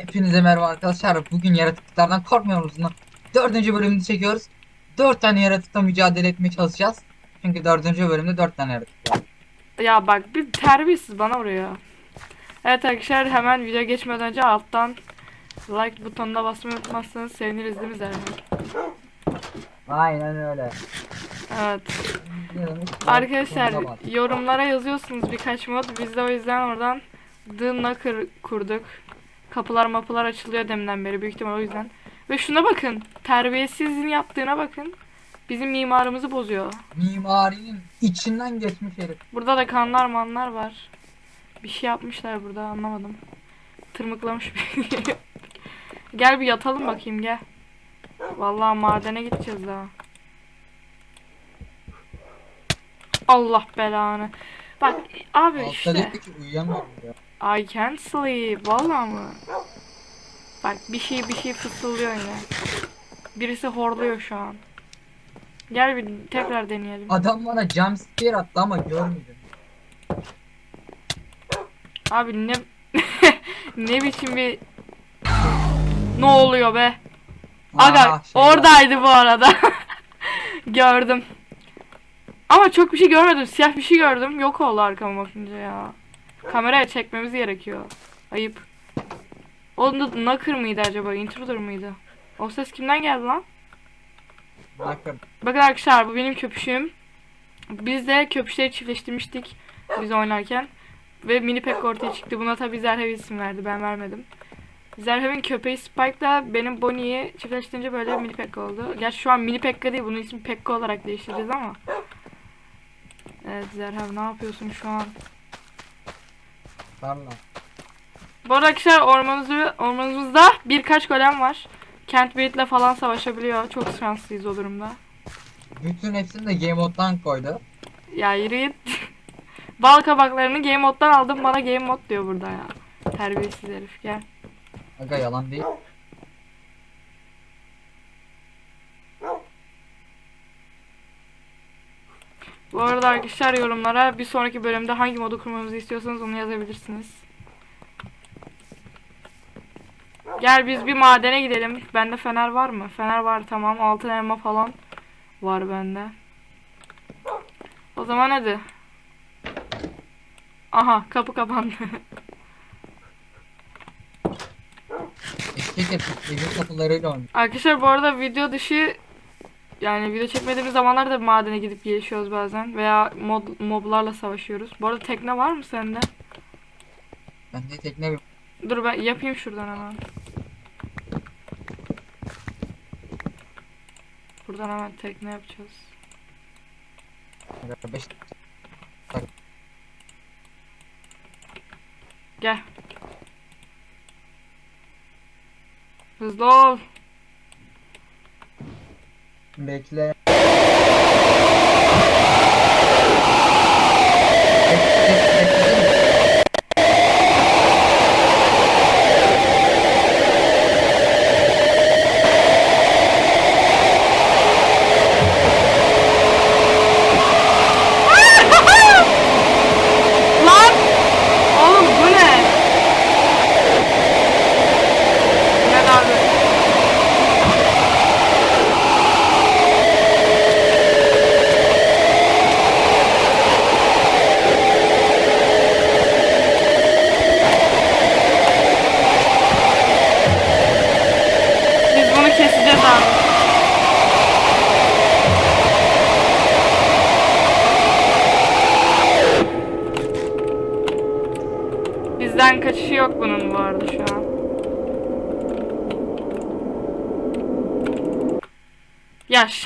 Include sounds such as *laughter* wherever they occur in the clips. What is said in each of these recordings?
Hepinize merhaba arkadaşlar. Bugün yaratıklardan korkmuyor musunuz? Dördüncü bölümünü çekiyoruz. Dört tane yaratıkla mücadele etmeye çalışacağız. Çünkü dördüncü bölümde dört tane yaratık var. Ya bak bir terbiyesiz bana vuruyor. Evet arkadaşlar hemen video geçmeden önce alttan like butonuna basmayı unutmazsanız seviniriz değil mi Zerhan? Aynen öyle. Evet. Arkadaşlar yorumlara yazıyorsunuz birkaç mod. Biz de o yüzden oradan The Knocker kurduk. Kapılar mapılar açılıyor deminden beri büyük ihtimal o yüzden. Ve şuna bakın. Terbiyesizliğin yaptığına bakın. Bizim mimarımızı bozuyor. Mimarinin içinden geçmiş herif. Burada da kanlar manlar var. Bir şey yapmışlar burada anlamadım. Tırmıklamış bir *laughs* Gel bir yatalım bakayım gel. Vallahi madene gideceğiz daha. Allah belanı. Bak abi Altta işte. dedi ki uyuyamıyorum ya. I can't sleep. Vallahi mı? Bak bir şey bir şey fısıldıyor yine. Birisi horluyor şu an. Gel bir tekrar deneyelim. Adam bana jump scare attı ama görmedim. Abi ne *laughs* ne biçim bir ne oluyor be? Aga Aha, şey oradaydı bu arada. *laughs* gördüm. Ama çok bir şey görmedim. Siyah bir şey gördüm. Yok oldu arkama bakınca ya. Kameraya çekmemiz gerekiyor. Ayıp. O da Knocker mıydı acaba? Intruder mıydı? O ses kimden geldi lan? Bakın. Bakın arkadaşlar bu benim köpüşüm. Biz de köpüşleri çiftleştirmiştik biz oynarken. Ve mini pek ortaya çıktı. Buna tabi Zerhev isim verdi. Ben vermedim. Zerhev'in köpeği Spike da benim Bonnie'yi çiftleştirince böyle mini pekka oldu. Gerçi şu an mini pekka değil. Bunun ismi pekka olarak değiştireceğiz ama. Evet Zerhev ne yapıyorsun şu an? Valla. Bu arada arkadaşlar ormanımızda, ormanımızda birkaç golem var. Kent Beat'le falan savaşabiliyor. Çok şanslıyız o durumda. Bütün hepsini de game mode'dan koydu. Ya yürü git. *laughs* Bal kabaklarını game moddan aldım bana game mod diyor burada ya. Terbiyesiz herif gel. Aga yalan değil. Bu arada arkadaşlar yorumlara bir sonraki bölümde hangi modu kurmamızı istiyorsanız onu yazabilirsiniz. Gel biz bir madene gidelim. Bende fener var mı? Fener var tamam. Altın elma falan var bende. O zaman hadi. Aha kapı kapandı. Arkadaşlar bu arada video dışı yani video çekmediğimiz zamanlarda madene gidip gelişiyoruz bazen veya mod, moblarla savaşıyoruz. Bu arada tekne var mı sende? Bende tekne bir Dur ben yapayım şuradan hemen. Buradan hemen tekne yapacağız. Gel. Hızlı ol. Bekle.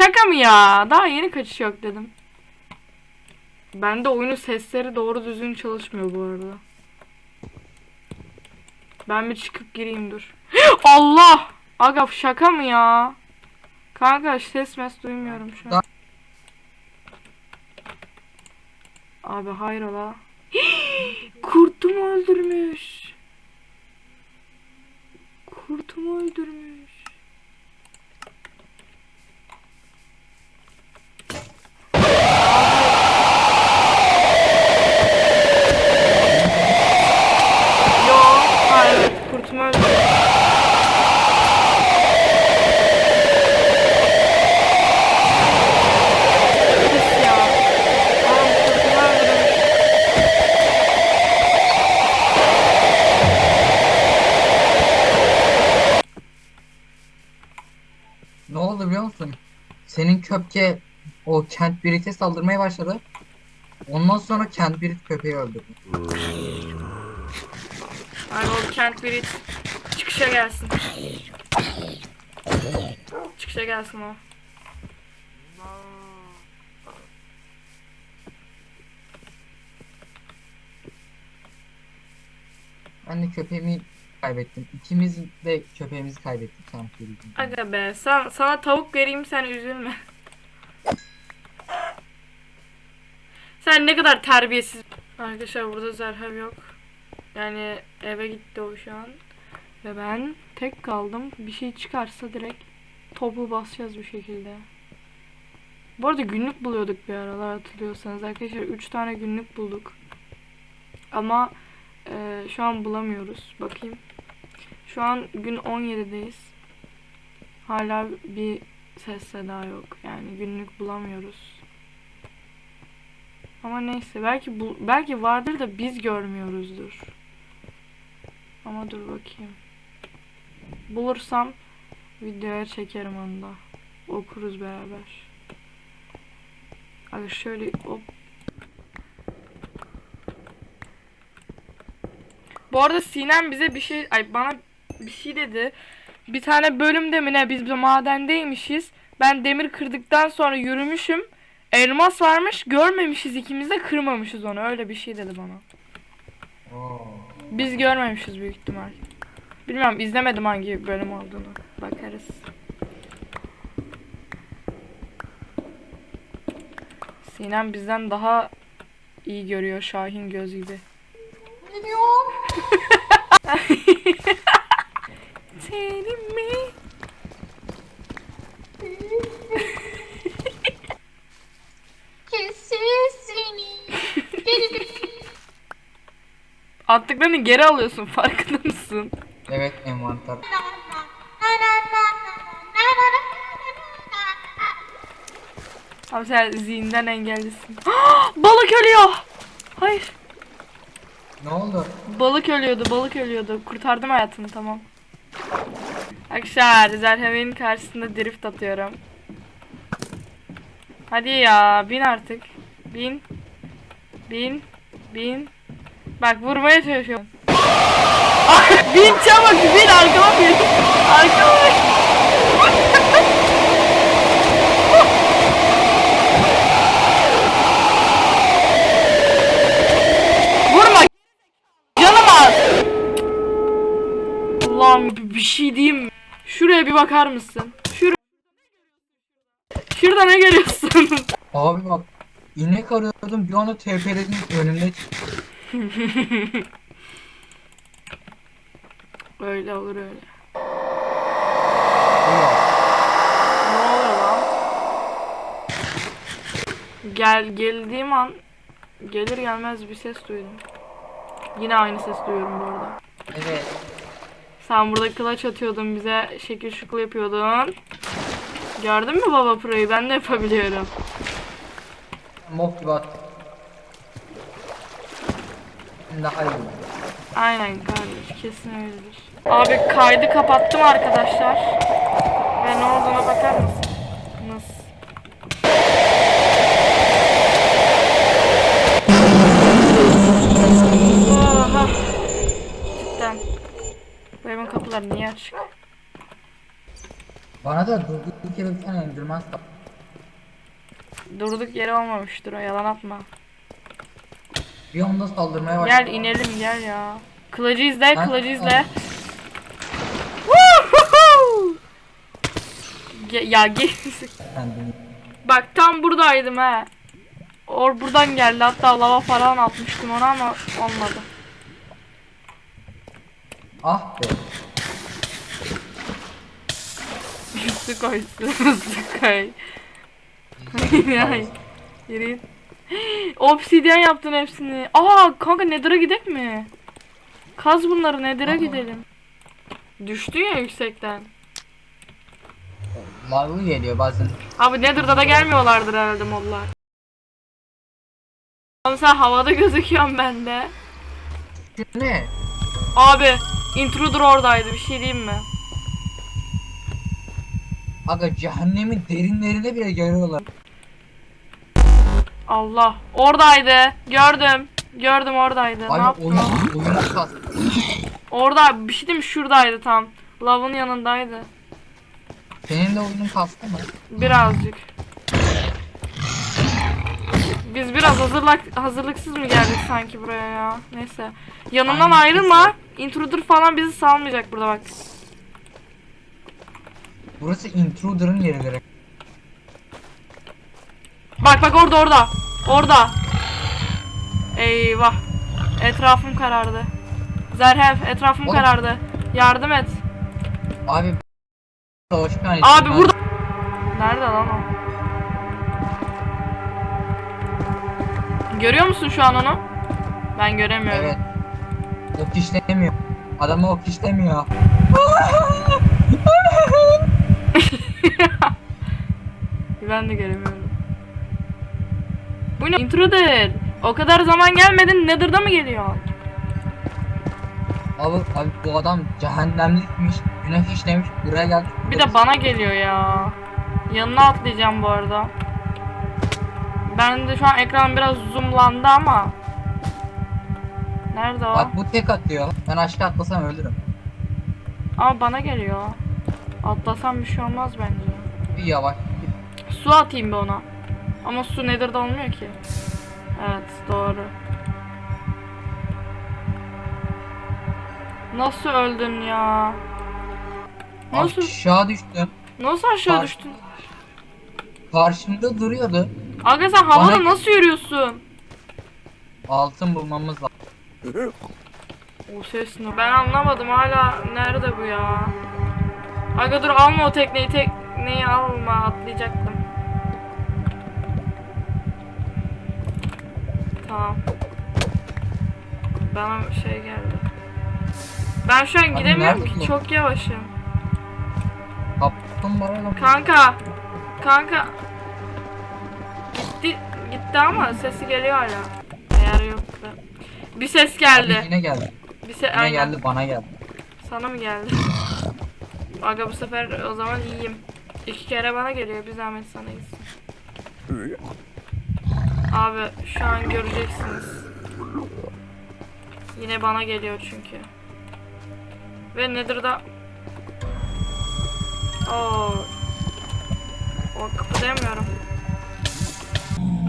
Şaka mı ya? Daha yeni kaçış yok dedim. Bende oyunun sesleri doğru düzgün çalışmıyor bu arada. Ben bir çıkıp gireyim dur. *gasps* Allah! Aga şaka mı ya? Kanka ses mes duymuyorum şu an. Abi hayrola? *gasps* Kurtumu öldürmüş. Kurtumu öldürmüş. Köpke o Kent Birit'e saldırmaya başladı. Ondan sonra Kent Birit köpeği öldürdü. Ay o Kent Birit çıkışa gelsin. Çıkışa gelsin o. Ben de köpeğimi kaybettim. İkimiz de köpeğimizi kaybettik Kent Birit'in. Aga be sen, sana tavuk vereyim sen üzülme. Sen ne kadar terbiyesiz. Arkadaşlar burada Zerhev yok. Yani eve gitti o şu an. Ve ben tek kaldım. Bir şey çıkarsa direkt topu basacağız bir şekilde. Bu arada günlük buluyorduk bir aralar hatırlıyorsanız. Arkadaşlar 3 tane günlük bulduk. Ama e, şu an bulamıyoruz. Bakayım. Şu an gün 17'deyiz. Hala bir ses seda yok. Yani günlük bulamıyoruz. Ama neyse belki bu belki vardır da biz görmüyoruzdur. Ama dur bakayım. Bulursam videoya çekerim onu da. Okuruz beraber. Hadi şöyle hop. Bu arada Sinem bize bir şey ay bana bir şey dedi. Bir tane bölümde mi ne biz bir madendeymişiz. Ben demir kırdıktan sonra yürümüşüm. Elmas varmış görmemişiz ikimiz de kırmamışız onu. Öyle bir şey dedi bana. Biz görmemişiz büyük ihtimal. Bilmiyorum izlemedim hangi bölüm olduğunu. Bakarız. Sinem bizden daha iyi görüyor Şahin göz gibi. Ne diyor? *laughs* Senin mi? Attıklarını geri alıyorsun *laughs* farkında mısın? Evet envanter. Abi sen zihinden engellisin. *gasps* balık ölüyor. Hayır. Ne oldu? Balık ölüyordu, balık ölüyordu. Kurtardım hayatını tamam. Arkadaşlar Zerheve'nin karşısında drift atıyorum. Hadi ya bin artık. Bin. Bin. Bin. Bak vurmaya çalışıyorum. *laughs* bin çabuk bin arkama bin. Arkama bin. *laughs* Vurma. Canım az. Allah'ım bir şey diyeyim? Şuraya bir bakar mısın? Şur Şurada ne görüyorsun? *laughs* Abi bak inek arıyordum bir anda TP'lerin önümde çıktı. *laughs* öyle olur öyle. Ne oluyor lan? Gel geldiğim an gelir gelmez bir ses duydum. Yine aynı ses duyuyorum bu arada. Evet. Sen burada kılaç atıyordun bize şekil şukul yapıyordun. Gördün mü baba proyu? Ben de yapabiliyorum. Mob gibi. İyi. Aynen kardeş kesin öyledir. Abi kaydı kapattım arkadaşlar. Ve ne olduğuna bakar mısın? Nasıl? Oha. Cidden. Bu evin kapıları niye açık? Bana da durduk yere bir tane endirmez. Durduk yere olmamıştır o yalan atma. Bir anda saldırmaya başladı. Gel inelim gel ya. Kılıcı izle, Ben- kılıcı izle. Woohoo! Ge- ya gel. Bak tam buradaydım he. Or buradan geldi hatta lava falan atmıştım ona ama olmadı. Ah be. *laughs* su koy su koy. *laughs* Ay, Yürüyün. *laughs* Obsidyen yaptın hepsini. Aa kanka Nether'a gidek mi? Kaz bunları Nether'a gidelim. Düştü ya yüksekten. Mavi geliyor bazen. Abi Nether'da da gelmiyorlardır herhalde modlar. Oğlum sen havada gözüküyorsun bende. Ne? Abi intruder oradaydı bir şey diyeyim mi? Aga cehennemin derinlerine bile görüyorlar. Allah. Oradaydı. Gördüm. Gördüm oradaydı. ne Abi yaptın? kas. Orada bir şey değil mi? Şuradaydı tam. Lavın yanındaydı. Senin de oyunun kastı mı? Birazcık. Biz biraz hazırlık hazırlıksız mı geldik sanki buraya ya? Neyse. Yanımdan Aynen. ayrılma. Intruder falan bizi salmayacak burada bak. Burası intruder'ın yeridir. Bak bak orada orada. Orada. Eyvah. Etrafım karardı. Zerhev etrafım Oğlum. karardı. Yardım et. Abi Savaşkan Abi burada. Nerede lan o? Görüyor musun şu an onu? Ben göremiyorum. Evet. Ok işlemiyor. Adamı ok işlemiyor. *laughs* *laughs* Ben de göremiyorum. Bu ne? Intruder. O kadar zaman gelmedin. Nether'da mı geliyor? Abi, abi bu adam cehennemlikmiş. Günah işlemiş. Buraya geldi. Bir de bana geliyor ya. Yanına atlayacağım bu arada. Ben de şu an ekran biraz zoomlandı ama. Nerede o? Bak bu tek atıyor. Ben aşağı atlasam ölürüm. Ama bana geliyor. Atlasam bir şey olmaz bence. Bir yavaş. Su atayım bir ona. Ama su Nether'da olmuyor ki. Evet doğru. Nasıl öldün ya? Nasıl? Aşağı düştüm. Nasıl aşağı Bak. düştün? Karşımda duruyordu. Aga sen havada Bana- nasıl yürüyorsun? Altın bulmamız lazım. O ses ne? Ben anlamadım hala nerede bu ya? Aga dur alma o tekneyi tekneyi alma atlayacaktım. Tamam. Bana şey geldi. Ben şu an Abi gidemiyorum nerede ki bu? çok yavaşım. Kaplumbağayla Kanka. Kanka. Gitti gitti ama sesi geliyor hala. Eğer yoksa. Bir ses geldi. Abi yine geldi. Bir se Yine aynen. geldi bana geldi. Sana mı geldi? *laughs* Aga bu sefer o zaman iyiyim. İki kere bana geliyor bir zahmet sana gitsin. Abi şu an göreceksiniz. Yine bana geliyor çünkü. Ve Nether'da Oo. O kıpırdayamıyorum.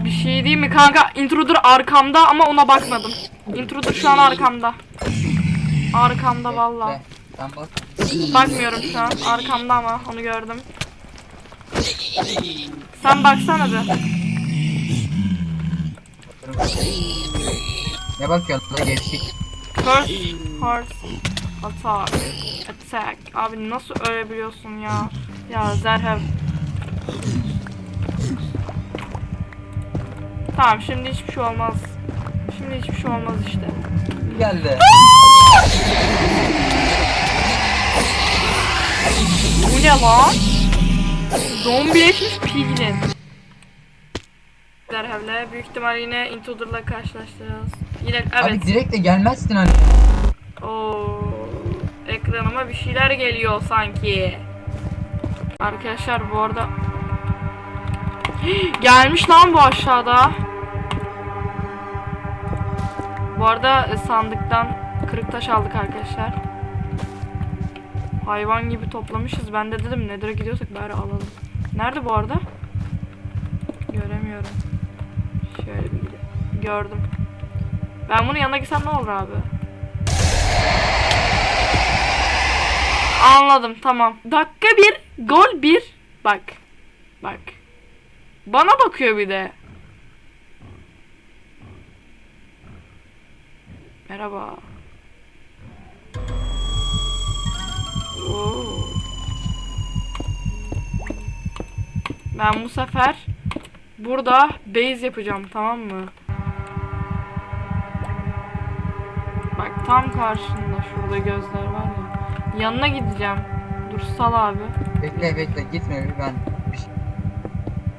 Bir şey değil mi kanka? Intruder arkamda ama ona bakmadım. Intruder şu an arkamda. Arkamda valla. Bakmıyorum şu an. Arkamda ama onu gördüm. Sen baksana bir. Ne bakıyorsun da geçtik. First horse attack. Attack. Abi nasıl ölebiliyorsun ya? Ya Zerhev. Tamam şimdi hiçbir şey olmaz. Şimdi hiçbir şey olmaz işte. Geldi. Bu ne lan? Zombileşmiş piglin. Zerhev'le büyük ihtimal yine Intruder'la karşılaşacağız. Yine evet. Abi direkt de gelmezsin hani. Oo, ekranıma bir şeyler geliyor sanki. Arkadaşlar bu arada *gasps* gelmiş lan bu aşağıda. Bu arada e, sandıktan kırık taş aldık arkadaşlar. Hayvan gibi toplamışız. Ben de dedim nedir'e gidiyorsak bari alalım. Nerede bu arada? Göremiyorum. Şöyle bir. Gördüm. Ben bunun yanına gitsem ne olur abi? Anladım tamam. Dakika bir, gol bir. Bak. Bak. Bana bakıyor bir de. Merhaba. Oo. Ben bu sefer burada base yapacağım tamam mı? Bak tam karşında şurada gözler var ya. Yanına gideceğim. Dur sal abi. Bekle bekle gitme bir ben. Bir şey.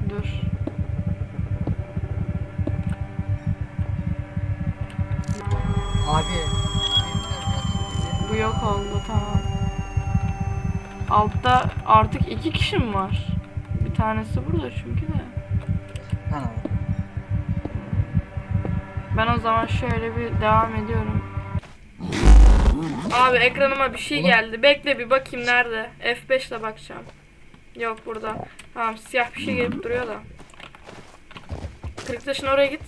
Dur. Abi. Bu yok oldu tamam. Altta artık iki kişi mi var? Bir tanesi burada çünkü de. Ha. Ben o zaman şöyle bir devam ediyorum. Abi ekranıma bir şey Oğlum. geldi. Bekle bir bakayım nerede. F5 ile bakacağım. Yok burada. Tamam siyah bir şey gelip duruyor da. Kırık taşın oraya git.